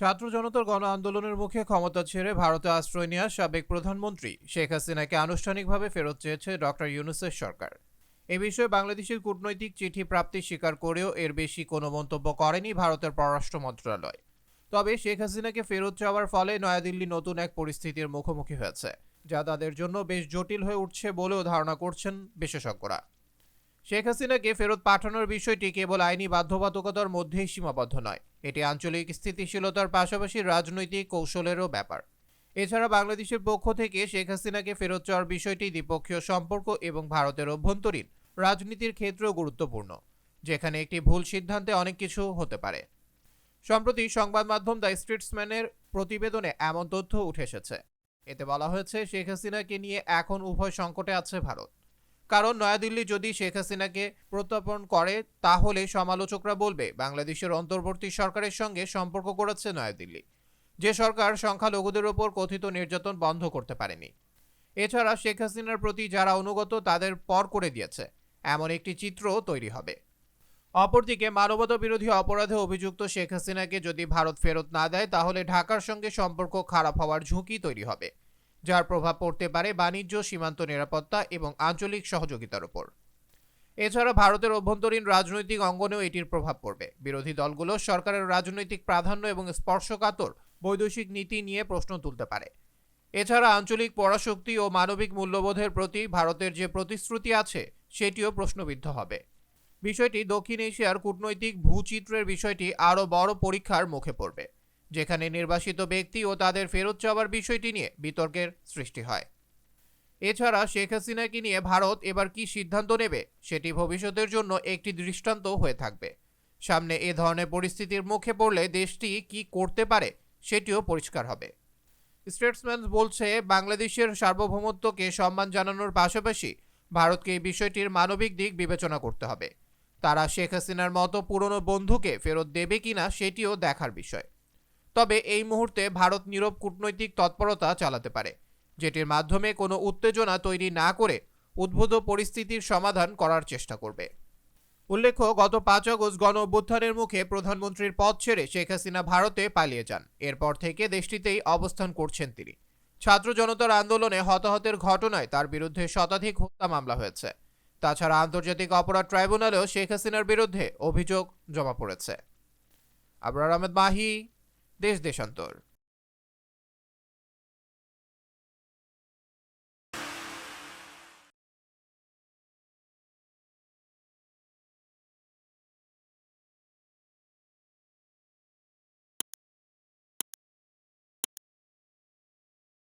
ছাত্র জনতার গণ আন্দোলনের মুখে ক্ষমতা ছেড়ে ভারতে আশ্রয় নেওয়া সাবেক প্রধানমন্ত্রী শেখ হাসিনাকে আনুষ্ঠানিকভাবে ফেরত চেয়েছে ডক্টর ইউনুসের সরকার। এ বিষয়ে বাংলাদেশের কূটনৈতিক চিঠি প্রাপ্তি স্বীকার করেও এর বেশি কোনো মন্তব্য করেনি ভারতের পররাষ্ট্র মন্ত্রণালয়। তবে শেখ হাসিনাকে ফেরত যাওয়ার ফলে নয়াদিল্লি নতুন এক পরিস্থিতির মুখোমুখি হয়েছে, যা তাদের জন্য বেশ জটিল হয়ে উঠছে বলেও ধারণা করছেন বিশেষজ্ঞরা। শেখ হাসিনাকে ফেরত পাঠানোর বিষয়টি কেবল আইনি বাধ্যবাধকতার মধ্যেই সীমাবদ্ধ নয়। এটি আঞ্চলিক স্থিতিশীলতার পাশাপাশি রাজনৈতিক কৌশলেরও ব্যাপার। এছাড়া বাংলাদেশের পক্ষ থেকে শেখ হাসিনাকে ফেরত চাওয়ার বিষয়টি দ্বিপক্ষীয় সম্পর্ক এবং ভারতের অভ্যন্তরীণ রাজনীতির ক্ষেত্রেও গুরুত্বপূর্ণ, যেখানে একটি ভুল সিদ্ধান্তে অনেক কিছু হতে পারে। সম্প্রতি সংবাদ মাধ্যম দ্য স্ট্রিটসম্যানের প্রতিবেদনে এমন তথ্য উঠে এসেছে। এতে বলা হয়েছে, শেখ হাসিনাকে নিয়ে এখন উভয় সংকটে আছে ভারত। কারণ নয়াদিল্লি যদি শেখ হাসিনাকে প্রত্যর্পণ করে, তাহলে সমালোচকরা বলবে, বাংলাদেশের অন্তর্বর্তী সরকারের সঙ্গে সম্পর্ক করেছে নয়াদিল্লি। যে সরকার সংখ্যালঘুদের ওপর কথিত নির্যাতন বন্ধ করতে পারেনি। এছাড়া শেখ হাসিনার প্রতি যারা অনুগত, তাদের পর করে দিয়েছে। এমন একটি চিত্র তৈরি হবে। অপরদিকে মানবতা বিরোধী অপরাধে অভিযুক্ত শেখ হাসিনাকে যদি ভারত ফেরত না দেয়, তাহলে ঢাকার সঙ্গে সম্পর্ক খারাপ হওয়ার ঝুঁকি তৈরি হবে। যার প্রভাব পড়তে পারে বাণিজ্য, সীমান্ত নিরাপত্তা এবং আঞ্চলিক সহযোগিতার উপর। এছাড়া ভারতের অভ্যন্তরীণ রাজনৈতিক অঙ্গনেও এটির প্রভাব পড়বে। বিরোধী দলগুলো সরকারের রাজনৈতিক প্রাধান্য এবং স্পর্শকাতর বৈদেশিক নীতি নিয়ে প্রশ্ন তুলতে পারে। এছাড়া আঞ্চলিক পরাশক্তি ও মানবিক মূল্যবোধের প্রতি ভারতের যে প্রতিশ্রুতি আছে, সেটিও প্রশ্নবিদ্ধ হবে। বিষয়টি দক্ষিণ এশিয়ার কূটনৈতিক ভূচিত্রের বিষয়টি আরও বড় পরীক্ষার মুখে পড়বে। যেখানে নির্বাসিত ব্যক্তি ও তাদের ফেরত চাওয়ার বিষয়টি নিয়ে বিতর্কের সৃষ্টি হয়। এছাড়া শেখ হাসিনাকে নিয়ে ভারত এবার কি সিদ্ধান্ত নেবে, সেটি ভবিষ্যতের জন্য একটি দৃষ্টান্ত হয়ে থাকবে। সামনে এ ধরনের পরিস্থিতির মুখে পড়লে দেশটি কি করতে পারে, সেটিও পরিষ্কার হবে। স্টেটসম্যান বলছে, বাংলাদেশের সার্বভৌমত্বকে সম্মান জানানোর পাশাপাশি ভারতকে এই বিষয়টির মানবিক দিক বিবেচনা করতে হবে। তারা শেখ হাসিনার মতো পুরনো বন্ধুকে ফেরত দেবে কিনা, সেটিও দেখার বিষয়। তবে এই মুহূর্তে ভারত নীরব কূটনৈতিক তৎপরতা চালাতে পারে, যেটির মাধ্যমে কোনো উত্তেজনা তৈরি না করে উদ্ভূত পরিস্থিতির সমাধান করার চেষ্টা করবে। উল্লেখ্য, গত পাঁচ আগস্ট গণ অভ্যুত্থানের মুখে প্রধানমন্ত্রীর পদ ছেড়ে শেখ হাসিনা ভারতে পালিয়ে যান। এরপর থেকে দেশটিতেই অবস্থান করছেন তিনি। ছাত্র জনতার আন্দোলনে হতাহতের ঘটনায় তার বিরুদ্ধে শতাধিক হত্যা মামলা হয়েছে। তাছাড়া আন্তর্জাতিক অপরাধ ট্রাইব্যুনালেও শেখ হাসিনার বিরুদ্ধে অভিযোগ জমা পড়েছে। Abrar Ahmed Mahi desde Chantor.